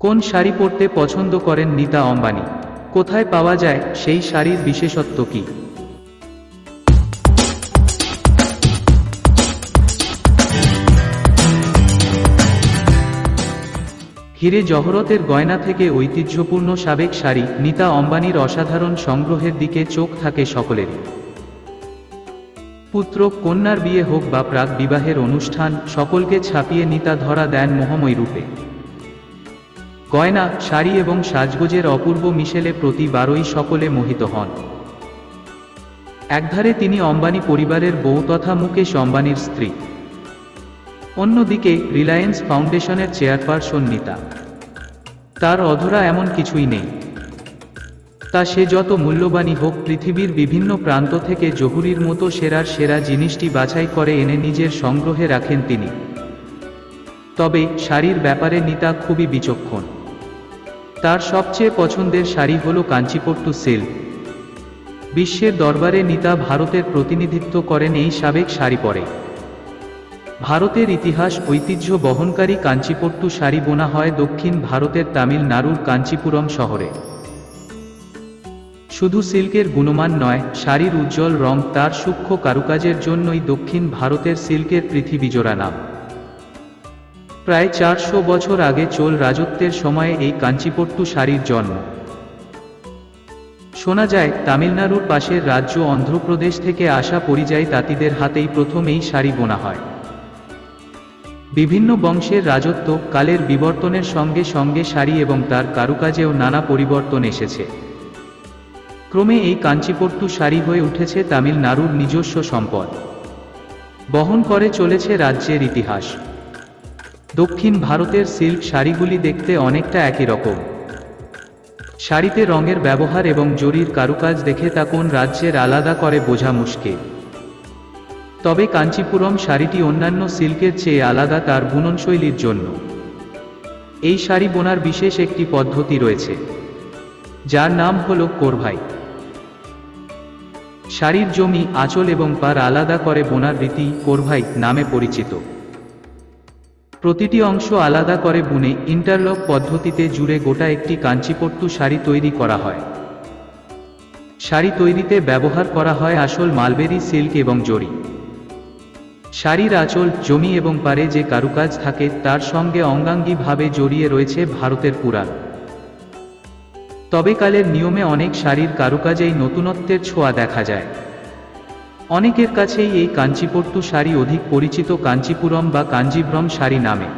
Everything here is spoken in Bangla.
কোন শাড়ি পরতে পছন্দ করেন নিতা অম্বানি? কোথায় পাওয়া যায় সেই শাড়ির বিশেষত্ব কি? হিরে জহরতের গয়না থেকে ঐতিহ্যপূর্ণ সাবেক শাড়ি নিতা অম্বানির অসাধারণ সংগ্রহের দিকে চোখ থাকে সকলের। পুত্র, কন্যার বিয়ে হোক বা প্রাক বিবাহের অনুষ্ঠান, সকলকে ছাপিয়ে নিতা ধরা দেন মোহময় রূপে। গয়না, শাড়ি এবং সাজগোজের অপূর্ব মিশেলে প্রতিবারই সকলে মোহিত হন। একধারে তিনি অম্বানি পরিবারের বউ তথা মুকেশ অম্বানির স্ত্রী। অন্যদিকে রিলায়েন্স ফাউন্ডেশনের চেয়ারপারসন নিতা। তার অধরা এমন কিছুই নেই। তা সে যত মূল্যবানই হোক, পৃথিবীর বিভিন্ন প্রান্ত থেকে জহুরির মতো সেরার সেরা জিনিসটি বাছাই করে এনে নিজের সংগ্রহে রাখেন তিনি। তবে শাড়ির ব্যাপারে নিতা খুবই বিচক্ষণ। তার সবচেয়ে পছন্দের শাড়ি হল কাঞ্চিপট্টু সিল্ক। বিশ্বের দরবারে নিতা ভারতের প্রতিনিধিত্ব করেন এই সাবেক শাড়ি পরে। ভারতের ইতিহাস ঐতিহ্য বহনকারী কাঞ্চিপট্টু শাড়ি বোনা হয় দক্ষিণ ভারতের তামিলনাড়ুর কাঞ্চিপুরম শহরে। শুধু সিল্কের গুণমান নয়, শাড়ির উজ্জ্বল রং তার সূক্ষ্ম কারুকাজের জন্যই দক্ষিণ ভারতের সিল্কের পৃথিবীজোড়া নাম। প্রায় চারশো বছর আগে চোল রাজত্বের সময়ে এই কাঞ্চিপট্টু শাড়ির জন্ম। শোনা যায়, তামিলনাড়ুর পাশের রাজ্য অন্ধ্রপ্রদেশ থেকে আসা পরিযায়ী তাঁতিদের হাতেই প্রথম এই শাড়ি বোনা হয়। বিভিন্ন বংশের রাজত্ব, কালের বিবর্তনের সঙ্গে সঙ্গে শাড়ি এবং তার কারুকাজেও নানা পরিবর্তন এসেছে। ক্রমে এই কাঞ্চিপট্টু শাড়ি হয়ে উঠেছে তামিলনাড়ুর নিজস্ব সম্পদ। বহন করে চলেছে রাজ্যের ইতিহাস। দক্ষিণ ভারতের সিল্ক শাড়িগুলি দেখতে অনেকটা একই রকম। শাড়িতে রঙের ব্যবহার এবং জরির কারুকাজ দেখে তা কোন রাজ্যের আলাদা করে বোঝা মুশকিল। তবে কাঞ্চিপুরম শাড়িটি অন্যান্য সিল্কের চেয়ে আলাদা তার বুননশৈলীর জন্য। এই শাড়ি বোনার বিশেষ একটি পদ্ধতি রয়েছে, যার নাম হল কোরভাই। শাড়ির জমি, আঁচল এবং পার আলাদা করে বোনার রীতি কোরভাই নামে পরিচিত। প্রতিটি অংশ আলাদা করে বুনে ইন্টারলক পদ্ধতিতে জুড়ে গোটা একটি কাঞ্চিপট্টু শাড়ি তৈরি করা হয়। শাড়ি তৈরিতে ব্যবহার করা হয় আসল মালবেরি সিল্ক এবং জরি। শাড়ির আঁচল, জমি এবং পারে যে কারুকাজ থাকে তার সঙ্গে অঙ্গাঙ্গিভাবে জড়িয়ে রয়েছে ভারতের পুরাণ। তবে কালের নিয়মে অনেক শাড়ির কারুকাজেই নতুনত্বের ছোঁয়া দেখা যায়। অনেকের কাছেই এই কাঞ্চিপট্টু শাড়ি অধিক পরিচিত কাঞ্চিপুরম বা কাঞ্জিভ্রম শাড়ি নামে।